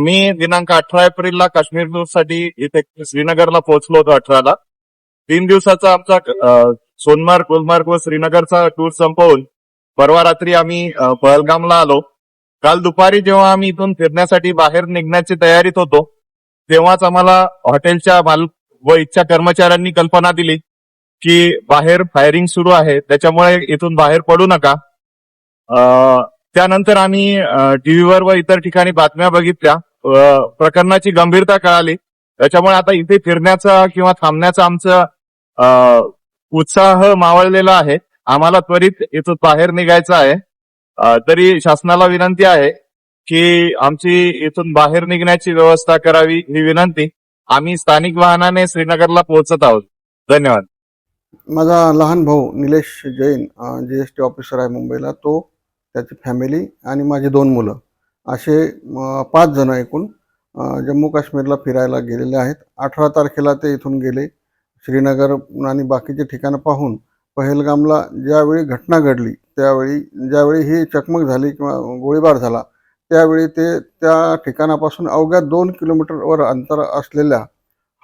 आम्ही दिनांक अठरा एप्रिलला काश्मीरसाठी इथे श्रीनगरला पोहोचलो होतो अठराला. तीन दिवसाचा आमचा सोनमार्ग गुलमार्ग व श्रीनगरचा टूर संपवून परवा रात्री आम्ही पहलगामला आलो. काल दुपारी जेव्हा आम्ही इथून फिरण्यासाठी बाहेर निघण्याची तयारीत होतो तेव्हाच आम्हाला हॉटेलच्या माल व इच्छा कर्मचाऱ्यांनी कल्पना दिली की बाहेर फायरिंग सुरू आहे त्याच्यामुळे इथून बाहेर पडू नका. त्यानंतर आम्ही टीव्हीवर व इतर ठिकाणी बातम्या बघितल्या. प्रकरणाची गंभीरता कळाली. त्याच्यामुळे आता इथे फिरण्याचा किंवा थांबण्याचा आमचा उत्साह मावळलेला आहे. आम्हाला त्वरित इथून बाहेर निघायचं आहे. तरी शासनाला विनंती आहे की आमची इथून बाहेर निघण्याची व्यवस्था करावी ही विनंती. आम्ही स्थानिक वाहनाने श्रीनगरला पोहोचत आहोत. धन्यवाद. माझा लहान भाऊ Nilesh Jain G S T officer आहे मुंबईला. तो त्याची फॅमिली आणि माझी दोन मुलं. असे पाच जण एकूण जम्मू काश्मीरला फिरायला गेलेले आहेत. अठरा तारखेला ते इथून गेले. श्रीनगर आणि बाकीचे ठिकाणं पाहून पहलगामला ज्यावेळी घटना घडली त्यावेळी ज्यावेळी ही चकमक झाली किंवा गोळीबार झाला त्यावेळी ते त्या ठिकाणापासून अवघ्या दोन किलोमीटरवर अंतर असलेल्या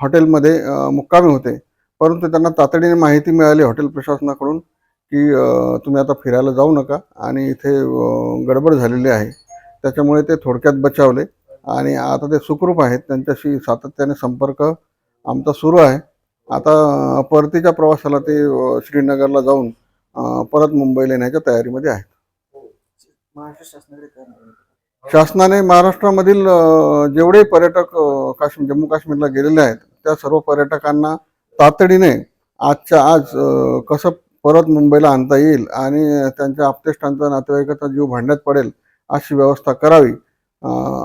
हॉटेलमध्ये मुक्कामी होते. परंतु त्यांना तातडीने माहिती मिळाली हॉटेल प्रशासनाकडून की तुम्ही आता फिरायला जाऊ नका आणि इथे गडबड झालेली आहे. त्याच्यामुळे ते थोडक्यात बचावले. आणि आता ते सुखरूप आहेत. त्यांच्याशी सातत्याने संपर्क आमचा सुरू आहे. आता परतीच्या प्रवासाला ते श्रीनगरला जाऊन परत मुंबईला येण्याच्या तयारीमध्ये आहेत? शासनाने महाराष्ट्रामधील जेवढे पर्यटक काश्मीर जम्मू काश्मीरला गेलेले आहेत त्या सर्व पर्यटकांना तातडीने आजच्या आज कसं परत मुंबईला आणता येईल आणि त्यांच्या आप्तेष्टांचा नातेवाईकाचा जीव भांड्यात पडेल अशी व्यवस्था करावी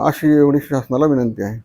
अशी एवढी शासनाला विनंती आहे.